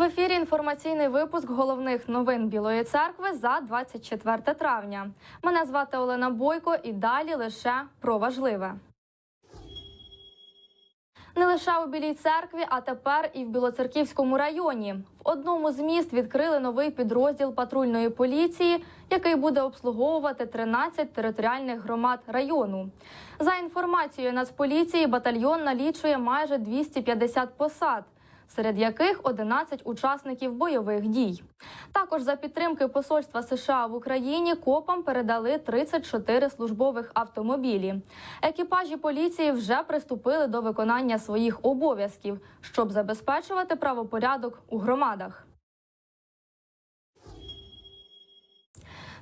В ефірі інформаційний випуск головних новин Білої церкви за 24 травня. Мене звати Олена Бойко і далі лише про важливе. Не лише у Білій церкві, а тепер і в Білоцерківському районі. В одному з міст відкрили новий підрозділ патрульної поліції, який буде обслуговувати 13 територіальних громад району. За інформацією Нацполіції, батальйон налічує майже 250 посад серед яких 11 учасників бойових дій. Також за підтримки посольства США в Україні копам передали 34 службових автомобілі. Екіпажі поліції вже приступили до виконання своїх обов'язків, щоб забезпечувати правопорядок у громадах.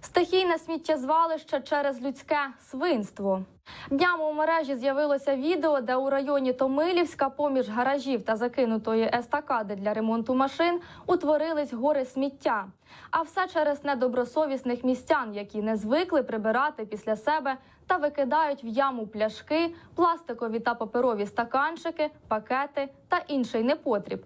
Стихійне сміттєзвалище через людське свинство. Днями у мережі з'явилося відео, де у районі Томилівська поміж гаражів та закинутої естакади для ремонту машин утворились гори сміття. А все через недобросовісних містян, які не звикли прибирати після себе та викидають в яму пляшки, пластикові та паперові стаканчики, пакети та інший непотріб.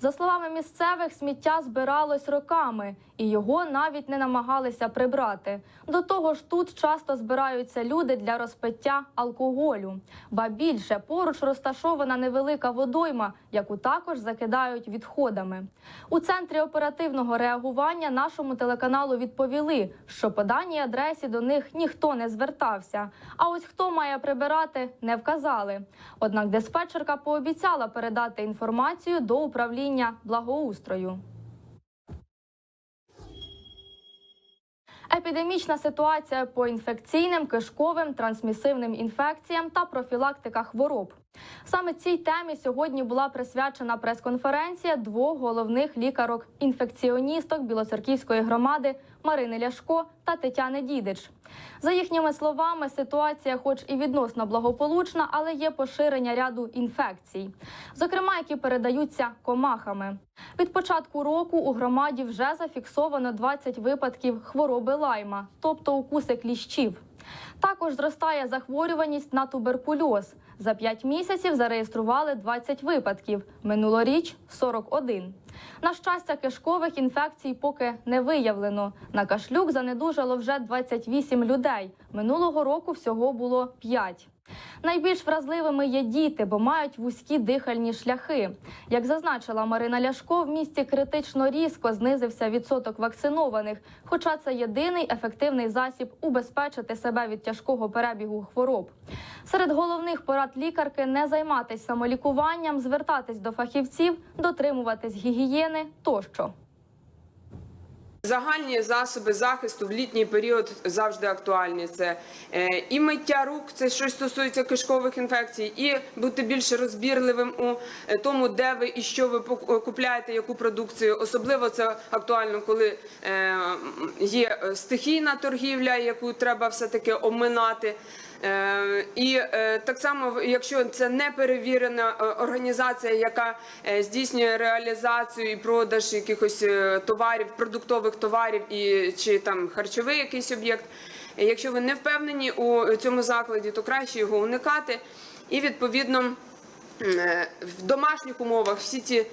За словами місцевих, сміття збиралось роками, і його навіть не намагалися прибрати. До того ж, тут часто збираються люди для розпиття алкоголю. Ба більше поруч розташована невелика водойма, яку також закидають відходами. У центрі оперативного реагування нашому телеканалу відповіли, що по даній адресі до них ніхто не звертався. А ось хто має прибирати, не вказали. Однак диспетчерка пообіцяла передати інформацію до управління благоустрою. Епідемічна ситуація по інфекційним, кишковим, трансмісивним інфекціям та профілактика хвороб. Саме цій темі сьогодні була присвячена прес-конференція двох головних лікарок-інфекціоністок Білоцерківської громади Марини Ляшко та Тетяни Дідич. За їхніми словами, ситуація, хоч і відносно благополучна, але є поширення ряду інфекцій, зокрема, які передаються комахами. Від початку року у громаді вже зафіксовано 20 випадків хвороби лайма, тобто укуси кліщів. Також зростає захворюваність на туберкульоз. За 5 місяців зареєстрували 20 випадків, минулоріч 41. На щастя, кишкових інфекцій поки не виявлено. На кашлюк занедужало вже 28 людей. Минулого року всього було 5. Найбільш вразливими є діти, бо мають вузькі дихальні шляхи. Як зазначила Марина Ляшко, в місті критично різко знизився відсоток вакцинованих, хоча це єдиний ефективний засіб убезпечити себе від тяжкого перебігу хвороб. Серед головних порад лікарки не займатися самолікуванням, звертатись до фахівців, дотримуватись гігієни тощо. Загальні засоби захисту в літній період завжди актуальні. Це е, і миття рук, це щось стосується кишкових інфекцій, і бути більш розбірливим у е, тому, де ви і що ви пок- купляєте, яку продукцію. Особливо це актуально, коли е, є е, стихійна торгівля, яку треба все таки оминати. Е, І е, так само, якщо це не перевірена е, організація, яка здійснює реалізацію і продаж якихось товарів, продуктових товарів і чи там харчовий якийсь об'єкт. Якщо ви не впевнені у цьому закладі, то краще його уникати і відповідно. В домашніх умовах всі ці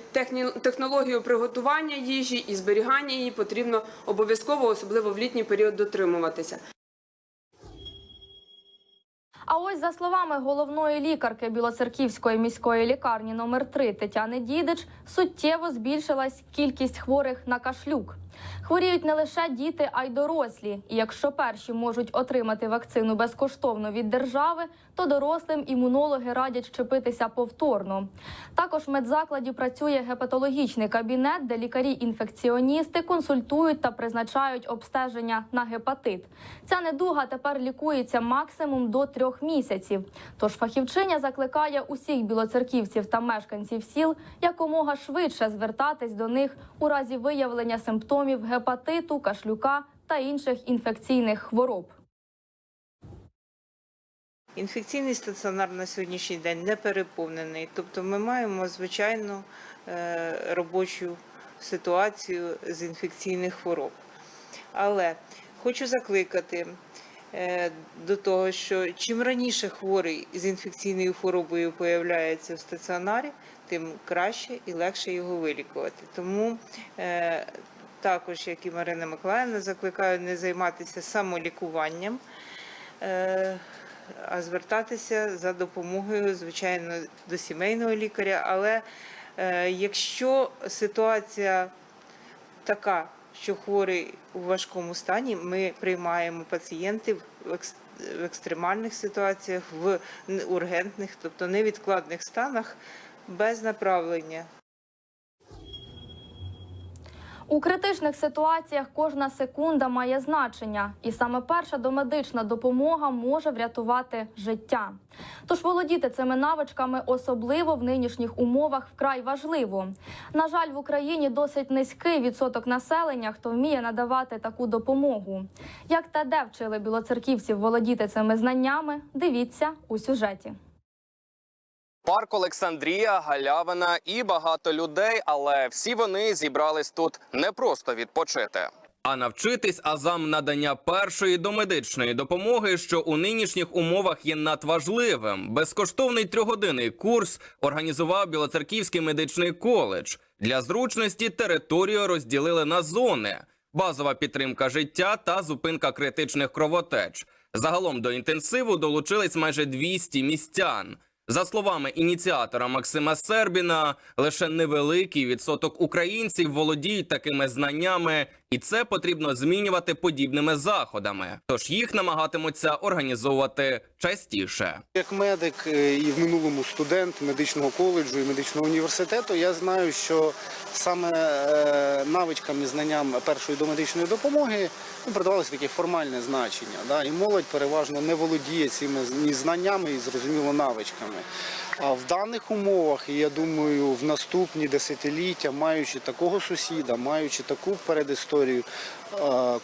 технології приготування їжі і зберігання її потрібно обов'язково, особливо в літній період, дотримуватися. А ось за словами головної лікарки Білоцерківської міської лікарні номер 3 Тетяни Дідич, суттєво збільшилась кількість хворих на кашлюк. Хворіють не лише діти, а й дорослі. І якщо перші можуть отримати вакцину безкоштовно від держави, то дорослим імунологи радять щепитися повторно. Також в медзакладі працює гепатологічний кабінет, де лікарі-інфекціоністи консультують та призначають обстеження на гепатит. Ця недуга тепер лікується максимум до трьох місяців. Тож фахівчиня закликає усіх білоцерківців та мешканців сіл якомога швидше звертатись до них у разі виявлення симптомів гепатиту, кашлюка та інших інфекційних хвороб. Інфекційний стаціонар на сьогоднішній день не переповнений, тобто ми маємо звичайну е, робочу ситуацію з інфекційних хвороб. Але хочу закликати е, до того, що чим раніше хворий з інфекційною хворобою появляється в стаціонарі, тим краще і легше його вилікувати. Тому е, також, як і Марина Миколаївна, закликаю не займатися самолікуванням, е, а звертатися за допомогою, звичайно, до сімейного лікаря. Але е, якщо ситуація така, що хворий у важкому стані, ми приймаємо пацієнтів в екстремальних ситуаціях, в ургентних, тобто невідкладних станах без направлення. У критичних ситуаціях кожна секунда має значення, і саме перша домедична допомога може врятувати життя. Тож володіти цими навичками, особливо в нинішніх умовах, вкрай важливо. На жаль, в Україні досить низький відсоток населення, хто вміє надавати таку допомогу. Як та де вчили білоцерківців володіти цими знаннями, дивіться у сюжеті. Парк Олександрія, Галявина і багато людей, але всі вони зібрались тут не просто відпочити. А навчитись азам надання першої домедичної допомоги, що у нинішніх умовах є надважливим. Безкоштовний трьохгодинний курс організував Білоцерківський медичний коледж. Для зручності територію розділили на зони: базова підтримка життя та зупинка критичних кровотеч. Загалом до інтенсиву долучились майже 200 містян. За словами ініціатора Максима Сербіна, лише невеликий відсоток українців володіють такими знаннями, і це потрібно змінювати подібними заходами. Тож їх намагатимуться організовувати частіше. Як медик е, і в минулому студент медичного коледжу і медичного університету, я знаю, що саме е, навичкам і знанням першої домедичної допомоги ну, придавалося таке формальне значення. І молодь переважно не володіє цими знаннями і зрозуміло навичками. А в даних умовах, і я думаю, в наступні десятиліття, маючи такого сусіда, маючи таку передісторію,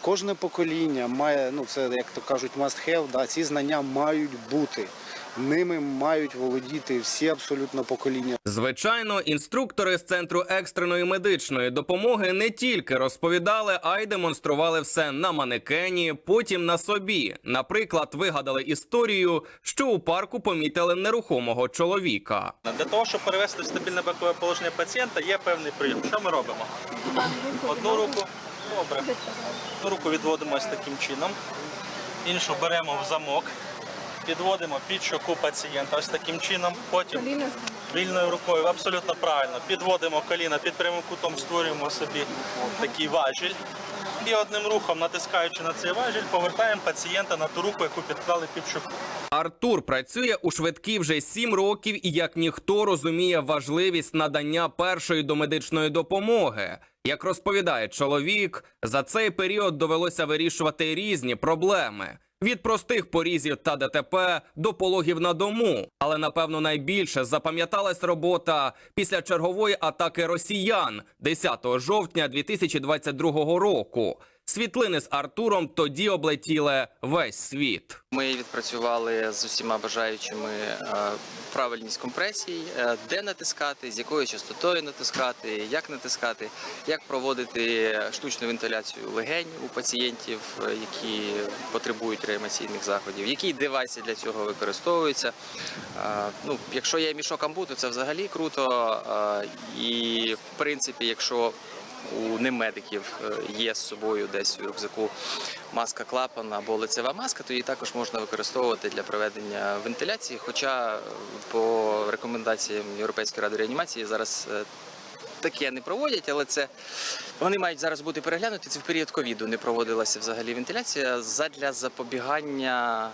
кожне покоління має, ну це як то кажуть, must have, да, ці знання мають бути. Ними мають володіти всі абсолютно покоління. Звичайно, інструктори з центру екстреної медичної допомоги не тільки розповідали, а й демонстрували все на манекені, потім на собі. Наприклад, вигадали історію, що у парку помітили нерухомого чоловіка. Для того, щоб перевести в стабільне бокове положення пацієнта, є певний прийом. Що ми робимо? Одну руку, добре. Одну руку відводимо ось таким чином, іншу беремо в замок, підводимо під щоку пацієнта ось таким чином. Потім вільною рукою, абсолютно правильно, підводимо коліна під прямим кутом, створюємо собі такий важіль. І одним рухом, натискаючи на цей важіль, повертаємо пацієнта на ту руку, яку підклали під щоку. Артур працює у швидкій вже сім років і як ніхто розуміє важливість надання першої домедичної допомоги. Як розповідає чоловік, за цей період довелося вирішувати різні проблеми. Від простих порізів та ДТП до пологів на дому. Але напевно найбільше запам'яталась робота після чергової атаки росіян 10 жовтня 2022 року. Світлини з Артуром тоді облетіли весь світ. Ми відпрацювали з усіма бажаючими е, правильність компресій, е, де натискати, з якою частотою натискати, як натискати, як проводити штучну вентиляцію легень у пацієнтів, е, які потребують реанімаційних заходів, які девайси для цього використовуються. Ну, якщо є мішок амбуту, це взагалі круто. І в принципі, якщо у немедиків е, є з собою десь в рюкзаку маска клапан або лицева маска, то її також можна використовувати для проведення вентиляції. Хоча е, по рекомендаціям Європейської ради реанімації зараз е, таке не проводять, але це вони мають зараз бути переглянуті. Це в період ковіду не проводилася взагалі вентиляція задля запобігання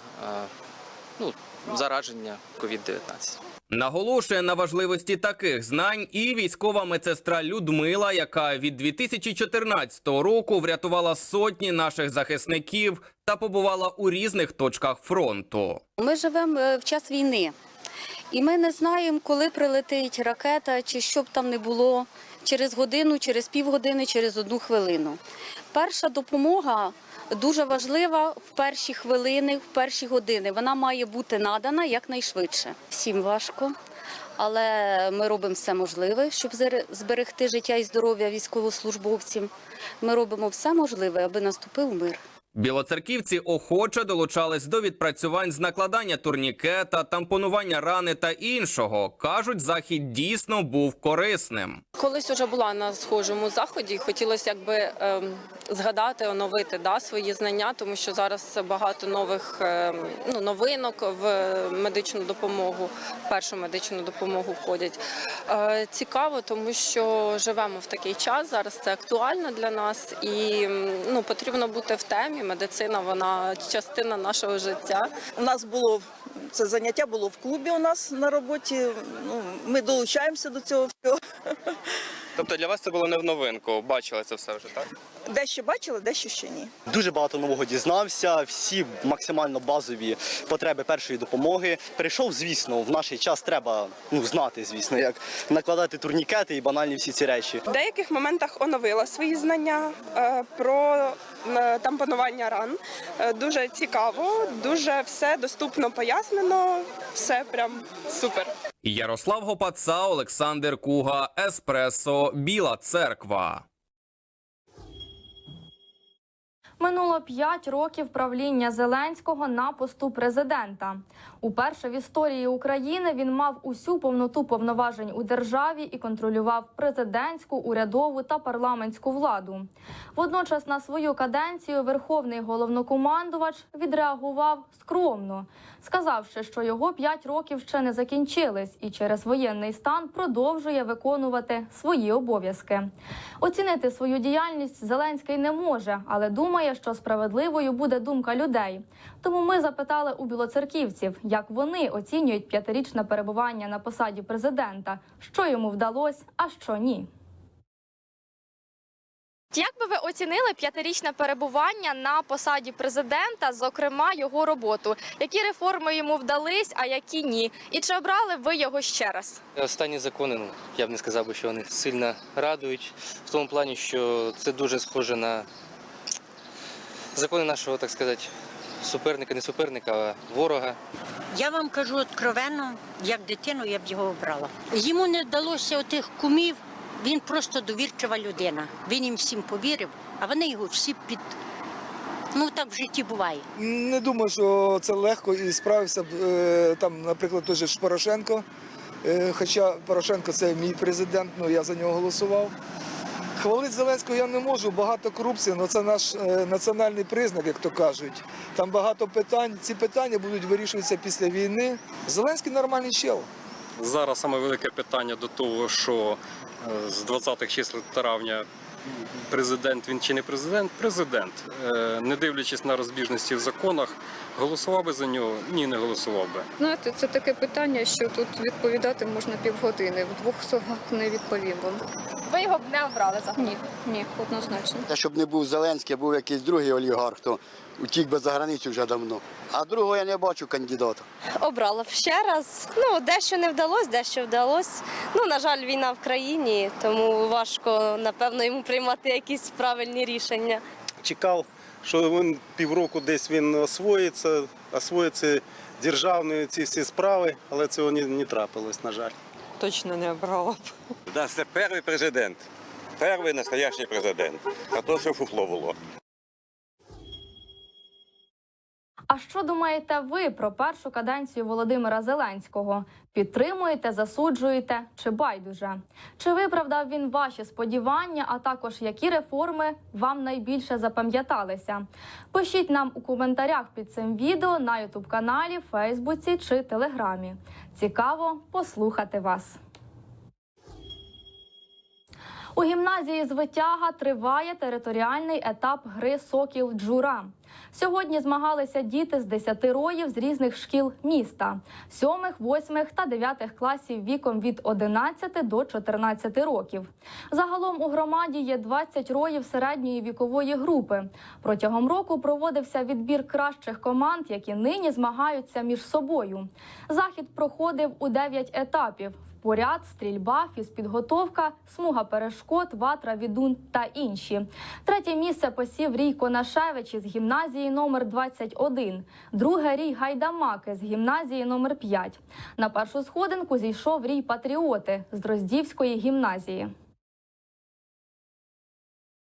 ну, зараження COVID-19. Наголошує на важливості таких знань і військова медсестра Людмила, яка від 2014 року врятувала сотні наших захисників та побувала у різних точках фронту. Ми живемо е, в час війни, і ми не знаємо, коли прилетить ракета чи що б там не було через годину, через півгодини, через одну хвилину. Перша допомога дуже важлива в перші хвилини, в перші години. Вона має бути надана якнайшвидше. Всім важко. Але ми робимо все можливе, щоб зберегти життя і здоров'я військовослужбовців. Ми робимо все можливе, аби наступив мир. Білоцерківці охоче долучались до відпрацювань з накладання турнікета, тампонування рани та іншого. кажуть, захід дійсно був корисним. Колись вже була на схожому заході. Хотілося якби ем, згадати, оновити да, свої знання, тому що зараз багато нових ем, ну, новинок в медичну допомогу, в першу медичну допомогу входять. Е, цікаво, тому що живемо в такий час. Зараз це актуально для нас, і ну, потрібно бути в темі. Медицина вона частина нашого життя. У нас було це заняття було в клубі у нас на роботі. Ну, ми долучаємося до цього всього. Тобто для вас це було не в новинку, бачили це все вже так. Дещо бачили, дещо ще ні. Дуже багато нового дізнався, всі максимально базові потреби першої допомоги. Прийшов, звісно, в наш час треба ну, знати, звісно, як накладати турнікети і банальні всі ці речі. В деяких моментах оновила свої знання е, про е, тампонування ран. Е, Дуже цікаво, дуже все доступно пояснено. Все прям супер. Ярослав Гопаца, Олександр Куга, Еспресо, Біла Церква. Минуло 5 років правління Зеленського на посту президента. Уперше в історії України він мав усю повноту повноважень у державі і контролював президентську, урядову та парламентську владу. Водночас на свою каденцію верховний головнокомандувач відреагував скромно, сказавши, що його 5 років ще не закінчились, і через воєнний стан продовжує виконувати свої обов'язки. Оцінити свою діяльність Зеленський не може, але думає, що справедливою буде думка людей. Тому ми запитали у білоцерківців, як вони оцінюють п'ятирічне перебування на посаді президента, що йому вдалося, а що ні. Як би ви оцінили п'ятирічне перебування на посаді президента, зокрема його роботу? Які реформи йому вдались, а які ні? І чи обрали ви його ще раз? Останні закони, ну я б не сказав би, що вони сильно радують в тому плані, що це дуже схоже на закони нашого, так сказати, суперника, не суперника, а ворога. Я вам кажу откровенно, як дитину я б його обрала. Йому не вдалося отих кумів, він просто довірчива людина. Він їм всім повірив, а вони його всі під. Ну так в житті буває. Не думаю, що це легко і справився б е, там, наприклад, той же ж Порошенко. Е, Хоча Порошенко це мій президент, ну я за нього голосував. Хвалити Зеленського я не можу, багато корупції, але це наш е, національний признак, як то кажуть. Там багато питань. Ці питання будуть вирішуватися після війни. Зеленський нормальний чел. Зараз саме велике питання до того, що е, з 20-х числа травня президент він чи не президент, президент. Е, Не дивлячись на розбіжності в законах, голосував би за нього? Ні, не голосував би. Знаєте, це таке питання, що тут відповідати можна півгодини. В двох словах не відповім вам. Ви його б не обрали за Ні, ні, однозначно. Та щоб не був Зеленський, а був якийсь другий олігарх, то утік би за границю вже давно. А другого я не бачу кандидата. Обрала б ще раз. Ну, дещо не вдалося, дещо вдалося. Ну, на жаль, війна в країні, тому важко, напевно, йому приймати якісь правильні рішення. Чекав, що він півроку десь він освоїться, освоїться державні ці всі справи, але цього не, не трапилось, на жаль. Точно не обрала б. Да, це перший президент. Перший настоящий президент. А то все фуфло було. Що думаєте ви про першу каденцію Володимира Зеленського? Підтримуєте, засуджуєте чи байдуже? Чи виправдав він ваші сподівання, а також які реформи вам найбільше запам'яталися? Пишіть нам у коментарях під цим відео на Ютуб каналі, Фейсбуці чи Телеграмі. Цікаво послухати вас. У гімназії з Витяга триває територіальний етап гри Сокіл Джура. Сьогодні змагалися діти з 10 роїв з різних шкіл міста: 7, 8 та 9 класів віком від 11 до 14 років. Загалом у громаді є 20 роїв середньої вікової групи. Протягом року проводився відбір кращих команд, які нині змагаються між собою. Захід проходив у 9 етапів. Поряд, стрільба, фізпідготовка, смуга перешкод, ватра, відун та інші. Третє місце посів Рій Конашевич із гімназії номер 21. Друге Рій Гайдамаки з гімназії номер 5. На першу сходинку зійшов Рій Патріоти з Дроздівської гімназії.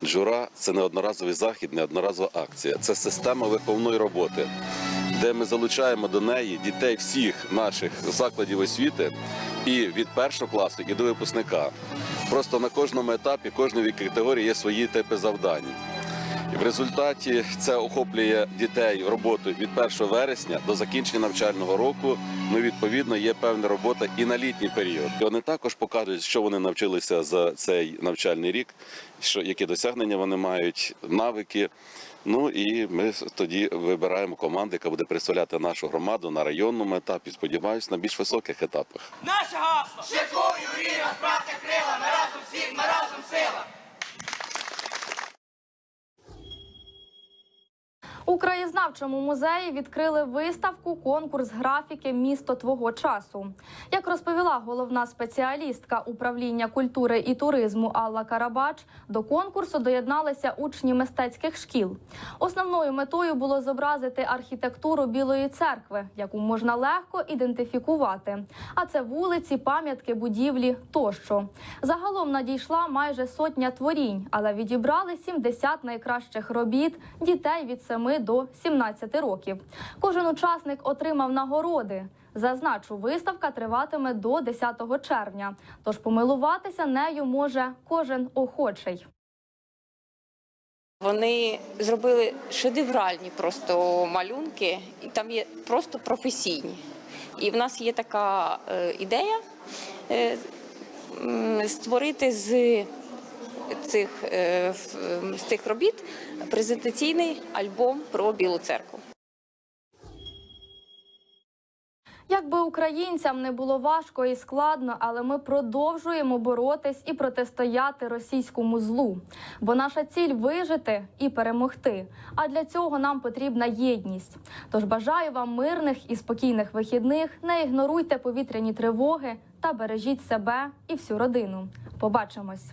Жура це не одноразовий захід, не одноразова акція. Це система виховної роботи, де ми залучаємо до неї дітей всіх наших закладів освіти і від першого класу і до випускника. Просто на кожному етапі кожної категорії є свої типи завдань. І в результаті це охоплює дітей роботою від 1 вересня до закінчення навчального року. Ну, відповідно, є певна робота і на літній період. І Вони також покажуть, що вони навчилися за цей навчальний рік, що які досягнення вони мають, навики. Ну і ми тоді вибираємо команду, яка буде представляти нашу громаду на районному етапі. Сподіваюсь, на більш високих етапах. Наше гасло! Шикую і розправте крила, ми разом всі, ми разом сила! У краєзнавчому музеї відкрили виставку Конкурс графіки Місто твого часу. Як розповіла головна спеціалістка управління культури і туризму Алла Карабач, до конкурсу доєдналися учні мистецьких шкіл. Основною метою було зобразити архітектуру Білої церкви, яку можна легко ідентифікувати. А це вулиці, пам'ятки, будівлі тощо. Загалом надійшла майже сотня творінь, але відібрали 70 найкращих робіт дітей від 7 до 17 років. Кожен учасник отримав нагороди. Зазначу, виставка триватиме до 10 червня, тож помилуватися нею може кожен охочий. Вони зробили шедевральні просто малюнки, і там є просто професійні. І в нас є така е, ідея е, створити з цих, е, з цих робіт презентаційний альбом про Білу церкву. Якби українцям не було важко і складно, але ми продовжуємо боротись і протистояти російському злу. Бо наша ціль вижити і перемогти. А для цього нам потрібна єдність. Тож бажаю вам мирних і спокійних вихідних. Не ігноруйте повітряні тривоги та бережіть себе і всю родину. Побачимось.